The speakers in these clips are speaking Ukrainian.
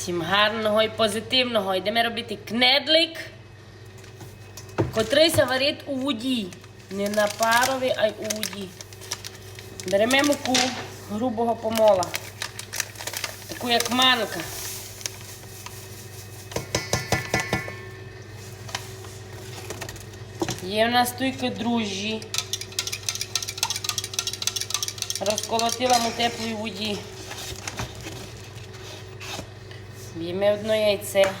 Всім гарного і позитивного. Йдемо робити кнедлик, котрийся варить у воді. Не на парові, а й у воді. Беремо муку грубого помола. Таку як манка. Є в нас тільки дружжі. Розколотила му теплій воді. Б'ємо одно яйце.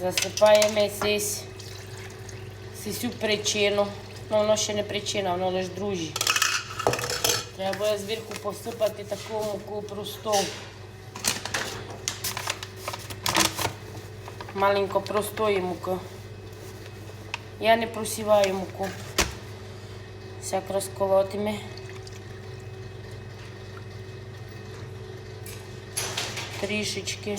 Засипаємо сись, сисю причину. Ну, воно ще не причина, воно лише дружі. Треба зверху посипати таку муку просту. Маленько простої муки. Я не просіваю муку. Всяк розколотиме. Трішечки.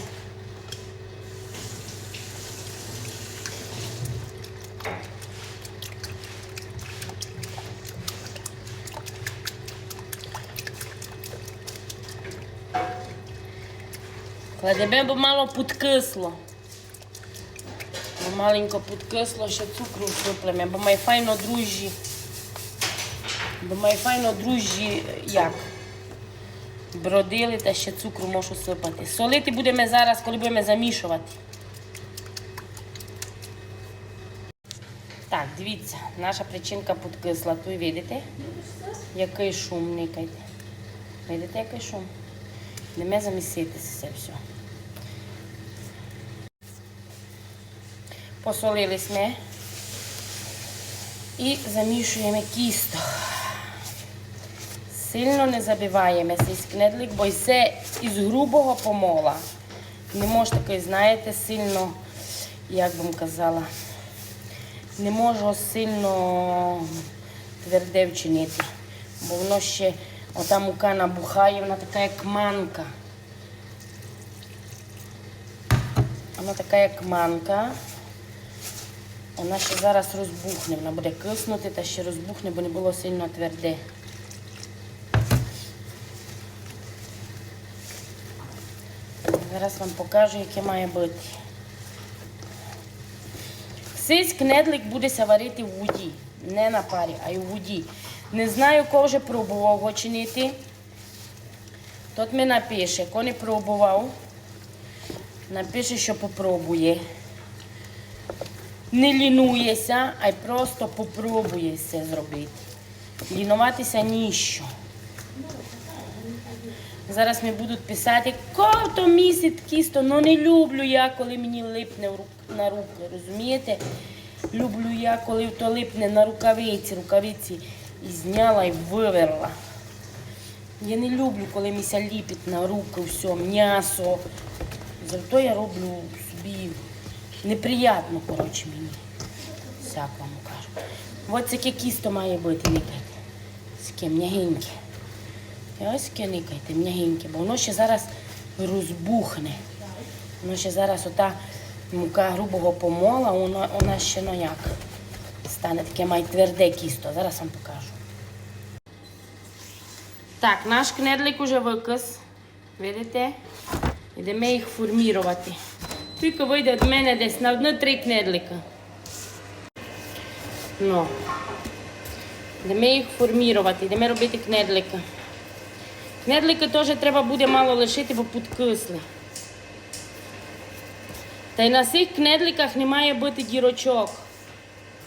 Кладемо, бо мало підкисло. Маленько підкисло, ще цукру всиплемо, бо має файно дружжі. Бо має файно дружжі як? Бродили та ще цукру можу сипати. Солити будемо зараз, коли будемо замішувати. Так, дивіться, наша причинка підкисла. Тут видите? Який шум никайте. Видите, який шум? Йдемо замісити це все. Посолили ми і замішуємо кісто. Сильно не забиваємо цей скнедлик, бо це із грубого помола. Не може такий, знаєте, сильно, як би вам казала, не можу сильно тверде вчинити, бо воно ще, ота мука набухає, вона така як манка. Вона така як манка. Вона ще зараз розбухне, вона буде киснути та ще розбухне, бо не було сильно тверде. Зараз вам покажу, яке має бути. Цей скнедлик будеся варити в воді. Не на парі, а й у воді. Не знаю, кого вже пробував його чинити. Тут мені напише, хто не пробував, напише, що попробує. Не лінуєся, а й просто попробує це зробити. Лінуватися ніщо. Зараз мені будуть писати, кото місяць кісто, ну не люблю я, коли мені липне на руки, розумієте? Люблю я, коли то липне на рукавиці, рукавиці і зняла і виверла. Я не люблю, коли міся ліпить на руки все, м'ясо. Зато я роблю собі неприємно, коротше, мені. Всяк вам кажу. Ось таке кісто має бути. Таке м'ягеньке. І ось таке никайте, м'ягеньке, бо воно ще зараз розбухне. Воно ще зараз ота мука грубого помола, вона, вона ще ну як стане таке має тверде кісто. Зараз вам покажу. Так, наш кнедлик уже викис. Видите? Йдемо їх формірувати. Тільки вийде від мене десь на одне три кнедлика. Ну. Йдемо їх формірувати, йдемо робити кнедлика. Кнедлики теж треба буде мало лишити, бо підкисли. Та й на цих кнедликах не має бути дірочок.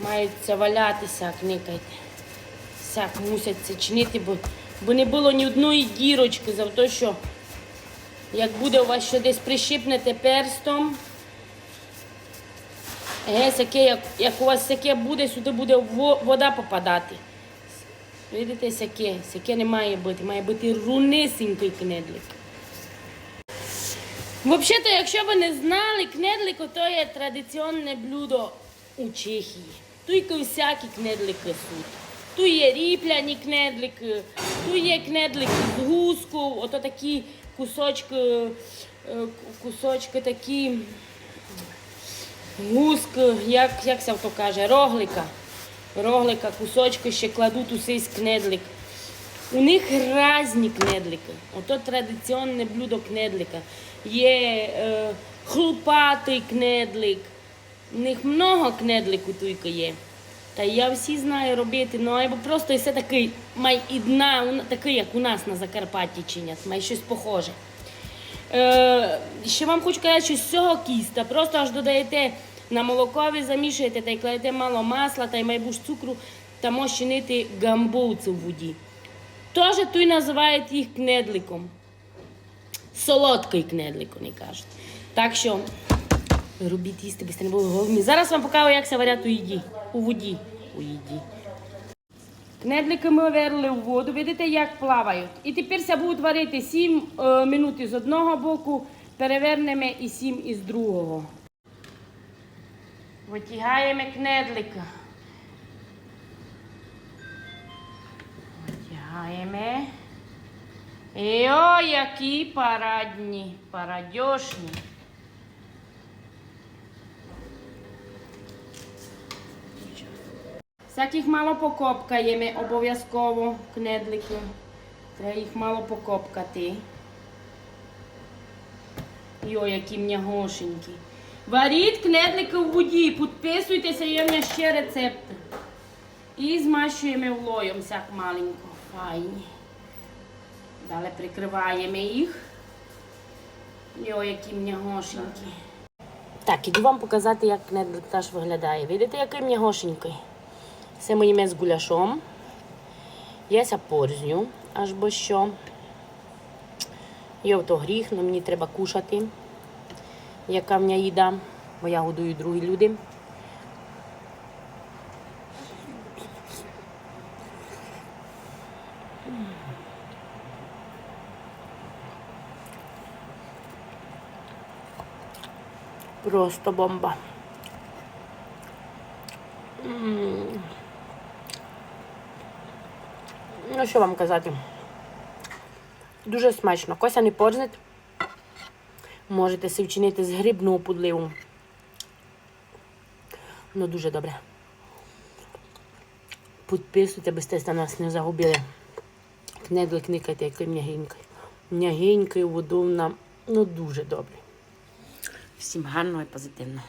Маються валятися, кникайте. Всяк мусять це чинити, бо, бо не було ні одної дірочки за те, що як буде у вас що десь прищипнете перстом, е, як, як у вас таке буде, сюди буде вода попадати. Видите, сяке, сяке не має бути, має бути рунисенький кнедлик. Взагалі, якщо ви не знали, кнедлик то є традиційне блюдо у Чехії. Тут всякі кнедлики суть. Тут є ріпляні кнедлики, тут є кнедлики з гуску, ото такі кусочки, е, кусочки такі гуск, як, як це то каже, роглика. Роглика, кусочки ще кладуть у цей кнедлик. У них різні кнедлики. Ото традиційне блюдо кнедлика. Є е, хлопатий кнедлик. У них много кнедлику тільки є. Та я всі знаю робити, ну або просто все такий, май і дна, такий, як у нас на Закарпатті чинять, май щось похоже. Е, ще вам хочу сказати, що з цього кіста просто аж додаєте на молоко, ви замішуєте та й кладете мало масла та й майбуш цукру та можеш чинити гамбовцю в воді. Теж тут називають їх кнедликом. Солодкий кнедлик, вони кажуть. Так що робіть їсти, бо не були головні. Зараз вам покажу, як це варять у їді. У воді. У їді. Кнедлики ми варили в воду, видите, як плавають. І тепер це будуть варити 7 е, минут з одного боку, перевернемо і 7 із другого. Витягаємо кнедлика. Витягаємо. І о, які парадні, парадьошні. Всяких мало покопкаємо обов'язково кнедлики. Треба їх мало покопкати. Йо, які м'ягошенькі. Варіть кнедлики в воді, підписуйтеся, є в мене ще рецепти. І змащуємо влоєм всяк маленько. Файні. Далі прикриваємо їх. Йо, які м'ягошенькі. Так, іду вам показати, як кнедлик теж виглядає. Видите, який м'ягошенький? Це ми їмо з гуляшом. Я ся порзню, аж бо що. Є то гріх, але мені треба кушати, яка в мене їда, бо я годую другі люди. Просто бомба. Ну, що вам казати? Дуже смачно. Кося не порзнить. Можете си вчинити з грибну подливу. Ну, дуже добре. Підписуйте, сте на нас не загубили. Кнедлик никайте, який м'ягенький. М'ягенький, водовна. Ну, дуже добре. Всім гарно і позитивно.